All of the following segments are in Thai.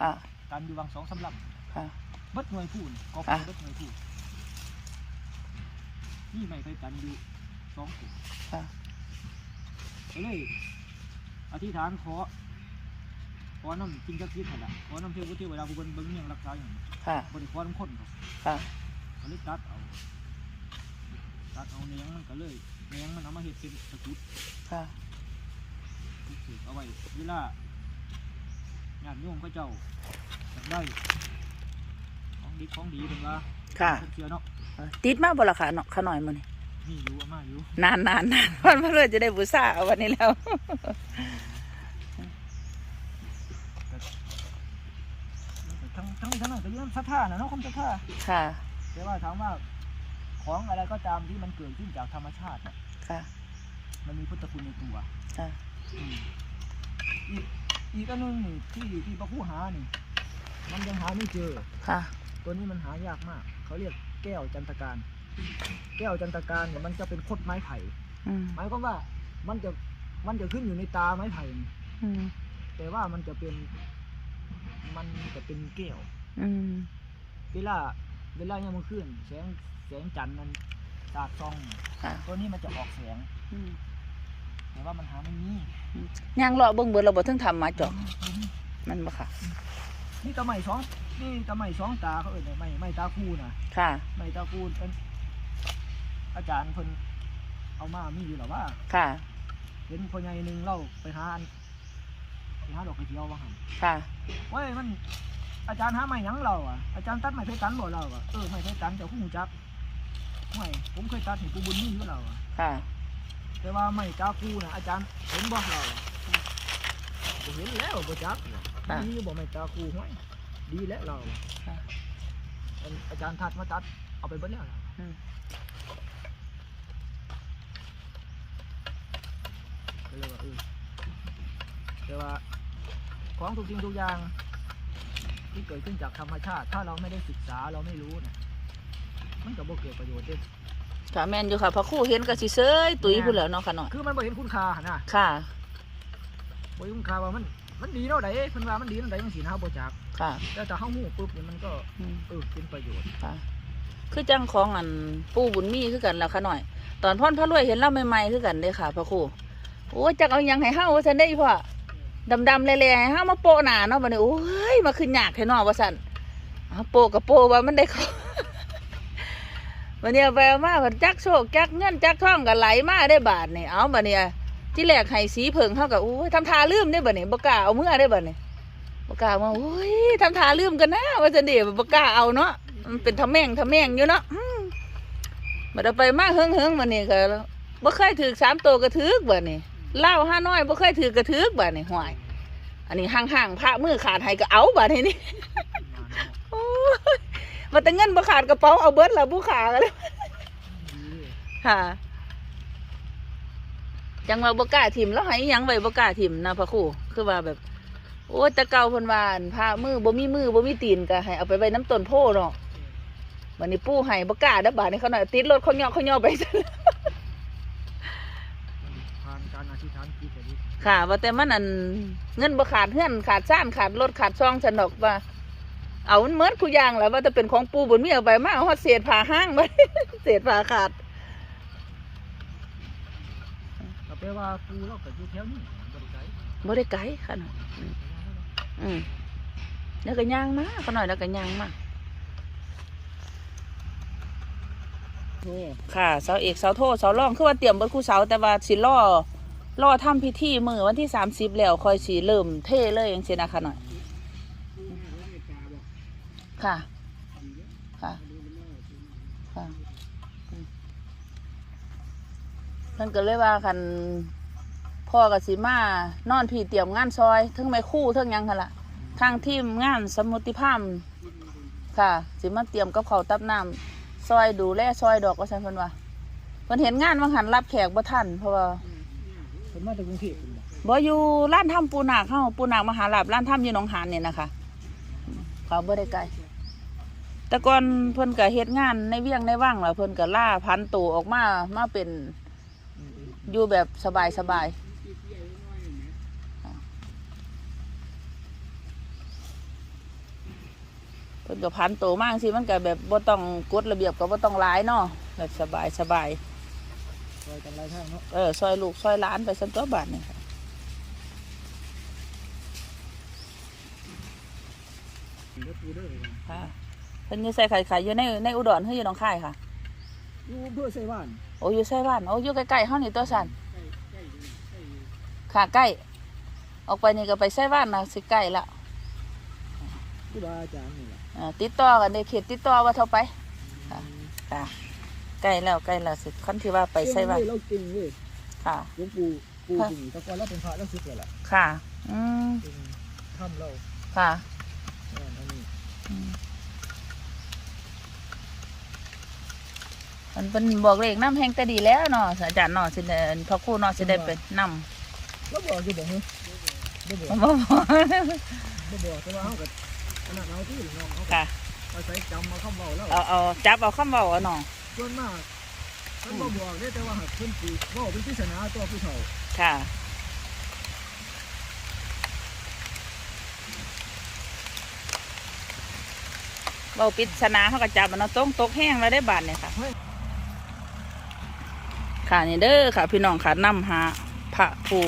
ค่ะกันอยู่วังสองสำลับค่ะ เบิดหน่วยพูนกออะ เบิดหน่วยพูนนี่ไม่เคยกันอยู่สองตัวค่ะ ก็เลยอธิษฐานขอ ขอน้ำจริงจักรทิศหั่นละขอน้ำเทวเทวดาผู้เป็นเบิ้งเมียงรักษาอย่างค่ะ บริขอน้ำข้นครับ ค่ะ ก็เลยตัดเอาตัดเอาเนียงมันก็เลยเนียงมันเอามาเห็ดเป็นตะกรุดค่ะถือเอาไว้เวลา ญาติโยมพระเจ้าอยากได้ ของดีของดีเป็นว่าค่ะเพิ่นเชื่อเนาะติดมาบ่ล่ะค่ะเนาะขาหน่อยมื้อนี้นี่อยู่อามาอยู่นานนานนานวันพระเลือจะได้บูชาเอาวันนี้แล้ว ทั้งทั้งนี้ทั้งนั้นก็อยืนศรัทธานะเนาะความศรัทธาค่ะ แต่ว่าถามว่าของอะไรก็ตามที่มันเกิดขึ้นจากธรรมชาติเนี่ยค่ะ มันมีพุทธคุณในตัวค่ะ อืมอีก อีกอันหนึงนี่ที่ที่พระผู้หานี่ มันยังหาไม่เจอ ค่ะ ตัวนี้มันหายากมาก เขาเรียกแก้วจันทการ แก้วจันทการเนี่ยมันจะเป็นคดไม้ไผ่ อืมหมายความว่ามันจะมันจะขึ้นอยู่ในตาไม้ไผ่นี่อืมแต่ว่ามันจะเป็น มันจะเป็นแก้ว อืมเวลาเวลาเนี่ยามมันขึ้นแสงแสงจันทร์มันสาดส่อง ค่ะตัวนี้มันจะออกแสง อืม แต่ว่ามันหาไม่มีย่างเลาะเบิ่งเบิดเราบ่ถึงทำมาจอกมันบ่ค่ะ นี่ตะไม้สองนี่ตะไม้สองตาเขาเอ่ยไม่ไม่ตาคู่นะค่ะ ไม่ตาคู่เป็นอาจารย์เพิ่นเอามามีอยู่หรอว่า ค่ะ เห็นพ่อใหญ่หนึ่งเล่าไปหาอันไปหาดอกกระเจียวว่าหันค่ะเว้ยมันอาจารย์หาไม้หยังเราอะอาจารย์ตัดไม้เพชรตันบ่เราอะเออไม้เพชรตันเจ้าคู่หูจักไม่ผมเคยตัดเห็นปูบุญนี่อยู่เราอะค่ะ แต่ว่าไม้ตาคู่นะอาจารย์เห็นบ่เราอะบ่เห็นแล้วบ่จักน่ะค่ะดีบ่ไม้ตาคู่ห้วยดีแล้วเราอะค่ะอันอาจารย์ทัดมาตัดเอาไปเบิดแล้วล่ะอืมก็เลยว่าเออแต่ว่าของทุกสิ่งทุกอย่างที่เกิดขึ้นจากธรรมชาติ ถ้าเราไม่ได้ศึกษาเราไม่รู้นะมันก็บ่เกิดประโยชน์เด้ ค่ะแม่นอยู่ค่ะพระครู่เห็นก็สิเซยตุ๋ยพุ่นแหล้วเนาะค่ะเนาะคือมันบ่เห็นคุณค่าหั่นนะค่ะ บ่เห็นคุณค่าว่ามัน มันดีเนาะใดเพิ่นว่ามันดีเนาะใดจังซี่นะเฮาบ่จักค่ะแต่ถ้าเฮาฮู้ปุ๊บนี่มันก็อืมเออเป็นประโยชน์ค่ะ คือจังของอันปู่บุญมีคือกันแล้วค่ะหน่อย ตอนพ่อนพระรวยเห็นเราใหม่ๆคือกันเด้ค่ะพระครู่โอ้ยจักเอาหยังให้เฮาว่าซั่นได้อีพ่อดำๆแหล่ๆให้เฮามาโปะหน้าเนาะบัดนี้โอ้ยมาขึ้นยากแท้เนาะว่าซั่นเอาโปะกับโปะว่ามันได้ของ วันนี้เอาไปเอามาเพิ่นจักโชคจักเงินจักทองก็ไหลมาได้บาทนี่เอาบัดนี้ที่แรกให้สีเพิงเฮาก็โอ้ยทำทาลืมได้บัดนี้บ่กล้าเอาเมื่อได้บัดนี้บ่กล้ามาโอ้ยทำทาลืมกันนะว่าซั่นเด้บ่กล้าเอาเนาะมันเป็นทำแม่งทำแม่งอยู่เนาะมบัดเอาไปมาเฮิงๆบัดนี้ก็บ่เคยถือสามตัวก็ถือบัดนี้เล้าห้าน้อยบ่เคยถือกระถือบัดนี้ห่วยอันนี้ห่างๆพระมือขาดให้ก็เอาบัดนี้นี่โอ้ย มาแต่เงินบ่ขาดกระเป๋าเอาเบิร์ดละผู้ขากันเลยค่ะ จังว่าบ่กล้าถิ่มแล้วให้ยังไว้บ่กล้าถิ่มนะพระครูคือว่าแบบ โอ้ต่เกาพนวานพระมือบ่มีมือบ่มีตีนก็ให้เอาไปไว้น้ำต้นโพเนาะบัดนี้ปู่ให้บ่กล้าเด้อบาดนี้เขาหน่อยติดรถเขาเหยาะเขาเหยาะไปซั่นผ่านการอธิษฐานจิตแบบนี้ค่ะ ว่าแต่มันอันเงินบ่ขาดเฮือนขาดซ่านขาดรถขาดซ่องฉันดอกว่า เอามันเหมือนผู้อย่างแหล้วว่าจะเป็นของปู่บุญมีเอาไปมาเอาฮอดเศษผ้าห้างมาเศษผ้าขาดก็แปลว่าปูเราก็อยู่แถวนี้บ่ได้ไกลบ่ได้ไกลค่ะหน่อยอืมแล้วก็ย่างมาขน่อยแล้วก็ย่างมานี่ค่ะเสาเอกเสาโทเสาร่องคือว่าเตรียมเบิดคู่เสาแต่ว่าสิล่อล่อทำพิธีมือวันที่สามสิบแล้วค่อยสิเริ่มเทเลยอย่างเช่นนะคะหน่อย ค่ะ ค่ะ ค่ะเพิ่นก็เลยว่าคันพ่อกับสีมานอนพี่เตรียมงานซอยทั้งแม่คู่ทั้งยังค่ะละทางทีมงานสมุติภาพค่ะสิมาเตรียมกับเขาตับน้ำซอยดูแลซอยดอกว่าซั่เพิ่นว่าเพิ่นเห็นงานบางหันรับแขกบ่ทันเพราะว่าเพิ่นมาจากกรุงเทพเพิ่นบอกบ่อยู่ร้านถ้ำปูนาคเฮาปูนามหาลาบร้านถ้ำอยู่หนองหานนี่ยนะคะเขาบ่ได้ไกล แต่ก่อนเพิ่นก็เฮ็ดงานในเวียงในว่างแล้วเพิ่นก็ล่าพันธุ์ตัวออกมามาเป็นอืมอยู่แบบสบายสบายเพิ่นก็พันโตมากสิมันก็แบบบ่ต้องกฎระเบียบก็บ่ต้องหลายเนาะแบบสบายสบายซอยกันหลายทางเนาะเออซอยลูกซอยหลานไปสันตัวบาทนี่ค่ะเลือปูเด้อค่ะ เพิ่นอยู่ใส่ไข่ไข่อยู่ในในอุดรเฮืออยู่หนองคายค่ะ อยู่เพื่อใส่บ้านโอ้อยู่ใส่บ้านโอ้อยู่ใกล้ๆเฮานี่ตัวสันค่ะใกล้ ออกไปนี่ก็ไปใส่บ้านนะสิใกล้ละครูบาอาจารย์นี่แหละอ่าติดต่อกันในเขตติดต่อว่าเท่าไปค่ะค่ะใกล้แล้วใกล้แล้วสิคันที่ว่าไปใส่บ้านเก่งเว้ยเราเก่งเว้ยค่ะ หลวงปู่ปู่จริงแต่ก่อนเราเป็นพระเราสุดเลยแหละค่ะ อืมเป็นถ้ำเราค่ะ อ่าอันนี้ อืม มันเป็นบอกเลขน้ำแห้งแต่ดีแล้วเนาะอาจารย์เนาะสิได้พระครูเนาะสิได้เป็นน้ำแล้วบอกอยู่บอกเฮ้ยบ่บอกบ่บอกบ่บอกแต่ว่าเขากับขนาดเอาที่น้องเขาก็ค่ะอาศัยจำมาข้าเบาแล้วเอาเอาจับเอาคำเบาเอาเนาะส่วนมากเพิ่นบ่บอกได้แต่ว่าหากเพิ่นสิเว้าเป็นปริศนาตัวผู้เฒ่าค่ะเบาปริศนาเขาก็จับมันเนาตรงตกแห้งแล้วได้บาทเนี่ยค่ะ ค่ะนี่เด้อค่ะ พี่น้องค่ะนำหาพระภู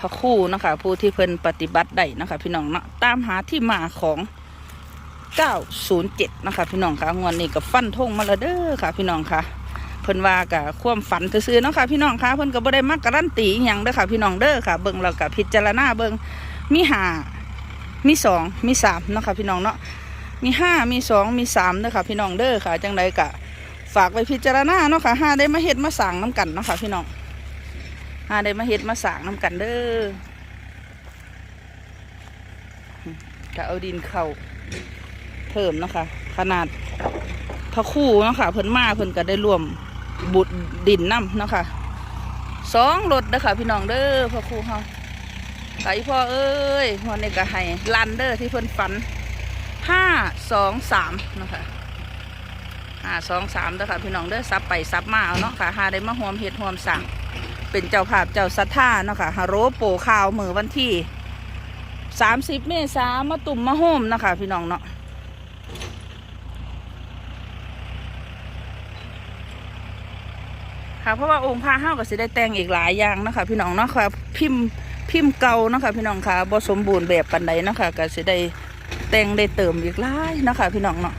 พระคู่นะคะผู้ที่เพิ่นปฏิบัติได้นะคะ พี่น้องเนาะตามหาที่มาของ907นะคะ พี่น้องค่ะงวดนี้กับฟันธงมาล้วเด้อค่ะ พี่น้องค่ะเพิ่นว่ากับความฝันซื่อๆเนาะค่ะพี่น้องค่ะเพิ่นก็บ่ได้มักการันตีอย่างเด้อค่ะ พี่น้องเด้อค่ะ เบิ่งแล้วก็พิจารณาเบิ่งมีหามีสองมีสามเนาะค่ะพี่น้องเนาะมีห้ามีสองมีสามเด้อค่ะ พี่น้องเด้อค่ะจังใดกะ ฝากไปพิจารณาเนาะค่ะห้าได้มาเฮ็ดมาสั่งน้ำกันเนาะค่ะพี่น้องห้าได้มาเฮ็ดมาสั่งน้ำกันเด้อจะเอาดินเข้าเพิ่มเนาะค่ะขนาดพระคู่เนาะค่ะเพิ่นมาเพิ่นก็ได้รวมบุดดินน้ำเนาะค่ะสองรถเด้อค่ะพี่น้องเด้อพระคู่เฮาไก่พ่อเอ้ยวันนี้ก็ให้ลันเด้อที่เพิ่นฝันห้าสองสามเนาะค่ะ หาสองสามเด้อค่ะพี่น้องเด้อซับไปซับมาเอาเนาะค่ะหาได้มาหวมเห็ดหวมสั่งเป็นเจ้าภาพเจ้าศรัทธาเนาะค่ะฮาโรโปข่าวมือวันที่สามสิบเมษามาตุ่มมาโฮมเนาะค่ะพี่น้องเนาะค่ะเพราะว่าองค์พระห้าก็สิได้แต่งอีกหลายอย่างเนาะคะพี่น้องเนาะค่ะพิมพ์พิมพ์เก่าเนาะค่ะพี่น้องค่ะบ่สมบูรณ์แบบปันใดเนาะค่ะก็สิได้แต่งได้เติมอีกหลายเนาะค่ะพี่น้องเนาะ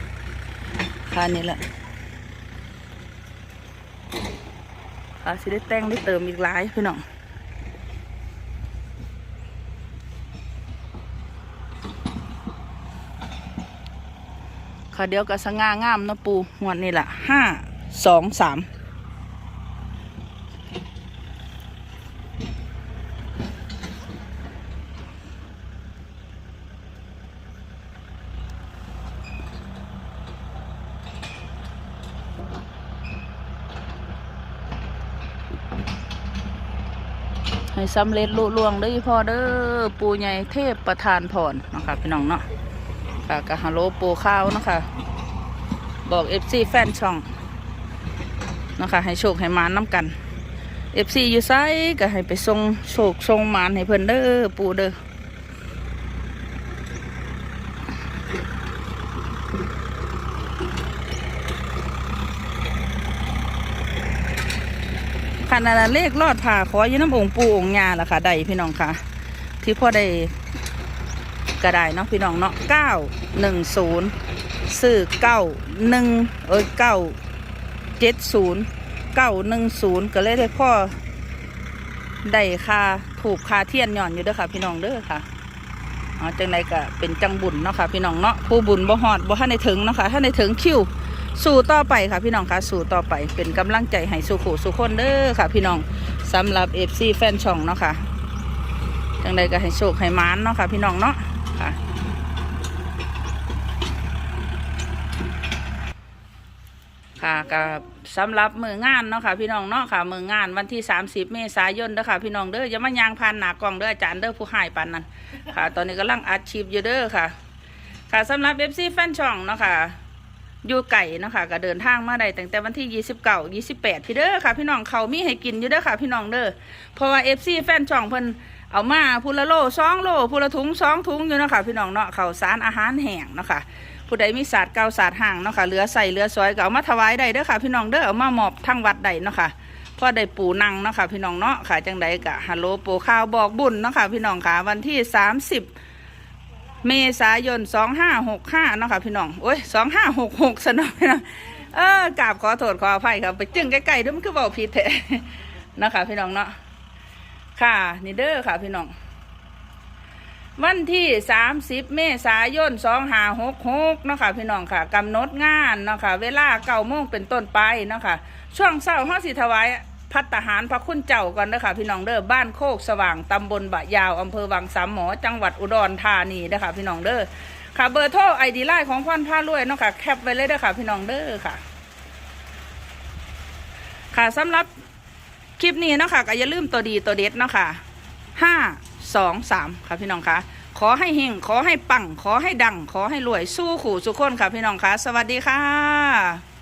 ค่ะนี่แหละ ค่ะสิได้แต่งได้เติมอีกหลายพี่น้องค่ะเดี๋ยวก็สง่างามนาะปูหวดนี่แหละห้าสองสาม ให้สำเร็จลุล่วงเด้พ่อเด้อปูใหญ่เทพประธานพรนะคะพี่น้องเนาะค่ะกะฮัลโหลปูข้าวนะคะบอกเอฟซีแฟนช่องนะคะให้โชคให้มานน้ำกันเอฟซีอยู่ไซก็ให้ไปส่งโชคส่งมานให้เพิ่นเด้อปูเด้อ ค่ะนั่นนะเลขรอดผ่าขออยืนน้ำองค์ปูองค์ยาล่ะค่ะได้พี่น้องค่ะ ที่พ่อได้ก็ไดเนาะพี่น้องเนาะเก้าหนึ่งศูนย์ซื้อเก้าหนึ่งเอ้ยเก้าเจ็ดศูนย์เก้าหนึ่งศูนย์ก็เลยได้พ่อได้ค่าถูกค่าเทียนหย่อนอยู่เด้อค่ะ พี่น้องเด้อค่ะอ๋อจังไรก็เป็นจังบุญเนาะค่ะพี่น้องเนาะผู้บุญบ่ฮอดบ่ท่านในถึงเนาะค่ะท่านในถึงคิว สู่ต่อไปค่ะพี่น้องค่ะสู่ต่อไปเป็นกำลังใจให้สู่ขู่สู่คนเด้อค่ะ พี่น้องสำหรับเอฟซีแฟนช่องเนาะค่ะจังใดก็ให้โชคให้มานเนาะค่ะ พี่น้องเนาะค่ะค่ะกับสำหรับมืองานเนาะค่ะพี่น้องเนาะค่ะมืองานวันที่ 30 เมษายนเด้อค่ะพี่น้องเด้ออย่ามายางพานหนากล่องเด้ออาจารย์เด้อผู้หายปันนั้นค่ะ ตอนนี้กำลังอัดชีพอยู่เด้อค่ะ ค่ะสำหรับเอฟซีแฟนช่องเนาะค่ะ อยู่ไก่เนาะค่ะก็เดินทางมาได้ตั้งแต่วันที่ยี่สิบเก้ายี่สิบแปดพี่เด้อค่ะ พี่น้องเขามีให้กินอยู่เด้อค่ะ พี่น้องเด้อเพราะว่าเอฟซีแฟนช่องเพิ่นเอามาพูละโลสองโลพูละถุงสองถุงอยู่นะค่ะพี่น้องเนาะเขาสารอาหารแห้งเนาะค่ะผู้ใดมีศาสตร์เก่าศาสตร์ห่างเนาะค่ะเหลือใส่เหลือซอยก็เอามาถวายได้เด้อค่ะ พี่น้องเด้อเอามามอบทั้งวัดได้เนาะค่ะพอได้ปูนังเนาะค่ะพี่น้องเนาะค่ะจังใดกะฮัลโหลปูข้าวบอกบุญเนาะค่ะพี่น้องค่ะวันที่ 30 เมษายน2565เนาะค่ะพี่น้องโอ้ย2566ซะเนาะพี่น้องเออกราบขอโทษขออภัยครับไปจึงใกล้ๆเด้วยมันคือเบาผิดแท้เนาะค่ะพี่น้องเนาะค่ะนี่เด้อค่ะพี่น้อง วันที่30เมษายน2566เนาะค่ะพี่น้องค่ะกำหนดงานเนาะค่ะเวลาเก้าโมงเป็นต้นไปเนาะค่ะช่วงเช้าห้าสิถวาย พัตตาหารพระคุณเจ้าก่อนเด้อค่ะพี่น้องเด้อบ้านโคกสว่างตำบลบะยาวอำเภอวังสามหมอ จังหวัดอุดรธานีเด้อค่ะพี่น้องเด้อค่ะเบอร์โทรไอดีไลน์ของพ่อนผ้ารวยเนาะค่ะแคปไว้เลยเด้อค่ะพี่น้องเด้อค่ะ ค่ะสำหรับคลิปนี้เนาะค่ะก็อย่าลืมตัวดีตัวเด็ดเนาะค่ะห้าสองสามค่ะพี่น้องคะขอให้เฮงขอให้ปังขอให้ดัง ขอให้รวยสู้ขู่สุขคนค่ะพี่น้องคะสวัสดีค่ะ